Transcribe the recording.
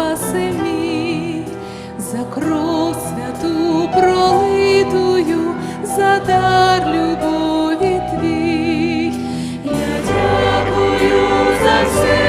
спаси мій, за кров святу пролитую, за дар любові твій. Я дякую за все.